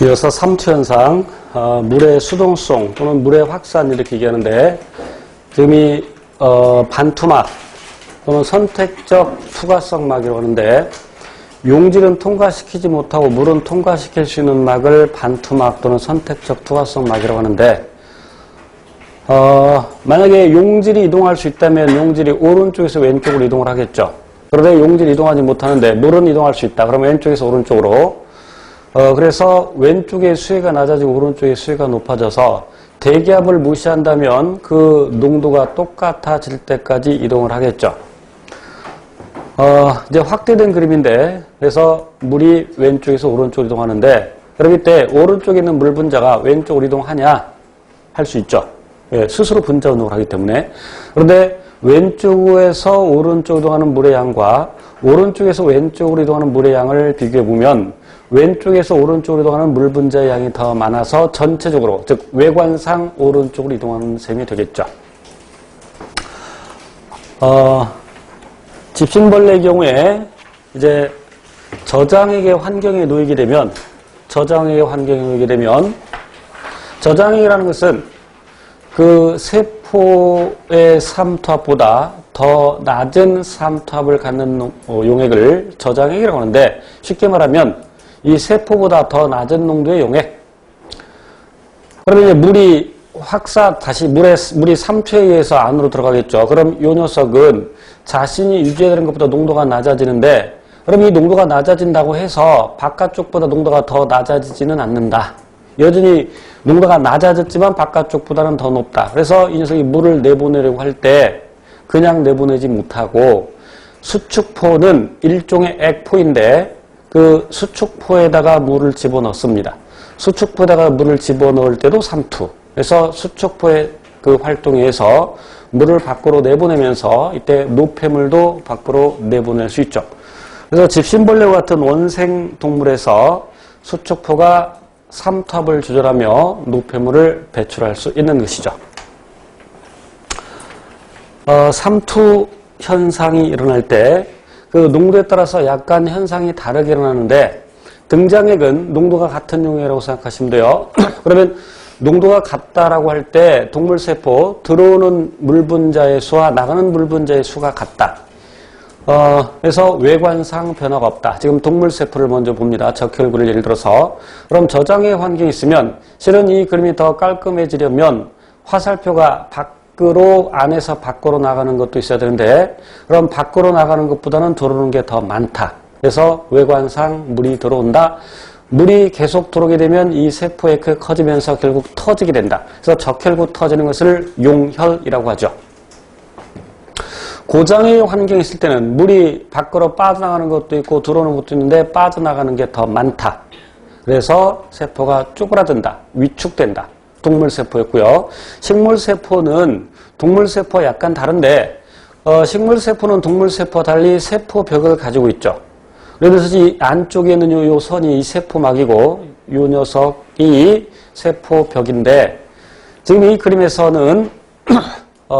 이어서 삼투현상, 어, 물의 수동성 또는 물의 확산 이렇게 얘기하는데 지금 이 어, 반투막 또는 선택적 투과성 막이라고 하는데 용질은 통과시키지 못하고 물은 통과시킬 수 있는 막을 반투막 또는 선택적 투과성 막이라고 하는데 어, 만약에 용질이 이동할 수 있다면 용질이 오른쪽에서 왼쪽으로 이동을 하겠죠. 그런데 용질이 이동하지 못하는데 물은 이동할 수 있다. 그러면 왼쪽에서 오른쪽으로 어, 그래서 왼쪽의 수위가 낮아지고 오른쪽의 수위가 높아져서 대기압을 무시한다면 그 농도가 똑같아질 때까지 이동을 하겠죠. 어, 이제 확대된 그림인데, 그래서 물이 왼쪽에서 오른쪽으로 이동하는데, 그럼 이때 오른쪽에 있는 물 분자가 왼쪽으로 이동하냐? 할 수 있죠. 예, 스스로 분자 운동을 하기 때문에. 그런데 왼쪽에서 오른쪽으로 이동하는 물의 양과 오른쪽에서 왼쪽으로 이동하는 물의 양을 비교해 보면 왼쪽에서 오른쪽으로 이동하는 물 분자의 양이 더 많아서 전체적으로 즉 외관상 오른쪽으로 이동하는 셈이 되겠죠. 어, 집신벌레의 경우에 이제 저장액의 환경에 놓이게 되면 저장액의 환경에 놓이게 되면 저장액이라는 것은 그 세포의 삼투압보다 더 낮은 삼투압을 갖는 농- 어, 용액을 저장액이라고 하는데 쉽게 말하면 이 세포보다 더 낮은 농도의 용액 그러면 이제 물이 확사 다시 물에 물이 삼투에 의해서 안으로 들어가겠죠. 그럼 이 녀석은 자신이 유지해야 되는 것보다 농도가 낮아지는데 그럼 이 농도가 낮아진다고 해서 바깥쪽보다 농도가 더 낮아지지는 않는다. 여전히 농도가 낮아졌지만 바깥쪽보다는 더 높다. 그래서 이 녀석이 물을 내보내려고 할 때 그냥 내보내지 못하고 수축포는 일종의 액포인데 그 수축포에다가 물을 집어넣습니다. 수축포에다가 물을 집어넣을 때도 삼투. 그래서 수축포의 그 활동에 의해서 물을 밖으로 내보내면서 이때 노폐물도 밖으로 내보낼 수 있죠. 그래서 집신벌레와 같은 원생 동물에서 수축포가 삼투압을 조절하며 노폐물을 배출할 수 있는 것이죠. 어, 삼투 현상이 일어날 때 그 농도에 따라서 약간 현상이 다르게 일어나는데 등장액은 농도가 같은 용액이라고 생각하시면 돼요. 그러면 농도가 같다라고 할 때 동물 세포 들어오는 물 분자의 수와 나가는 물 분자의 수가 같다. 어, 그래서 외관상 변화가 없다. 지금 동물 세포를 먼저 봅니다. 적혈구를 예를 들어서. 그럼 저장의 환경이 있으면 실은 이 그림이 더 깔끔해지려면 화살표가 밖 으로 안에서 밖으로 나가는 것도 있어야 되는데 그럼 밖으로 나가는 것보다는 들어오는 게 더 많다. 그래서 외관상 물이 들어온다. 물이 계속 들어오게 되면 이 세포의 그 커지면서 결국 터지게 된다. 그래서 적혈구 터지는 것을 용혈이라고 하죠. 고장의 환경이 있을 때는 물이 밖으로 빠져나가는 것도 있고 들어오는 것도 있는데 빠져나가는 게 더 많다. 그래서 세포가 쪼그라든다. 위축된다. 동물세포였고요. 식물세포는 동물세포와 약간 다른데 어, 식물세포는 동물세포와 달리 세포벽을 가지고 있죠. 그래서 이 안쪽에 있는 요, 요 선이 이 세포막이고 요 녀석이 세포벽인데 지금 이 그림에서는 어,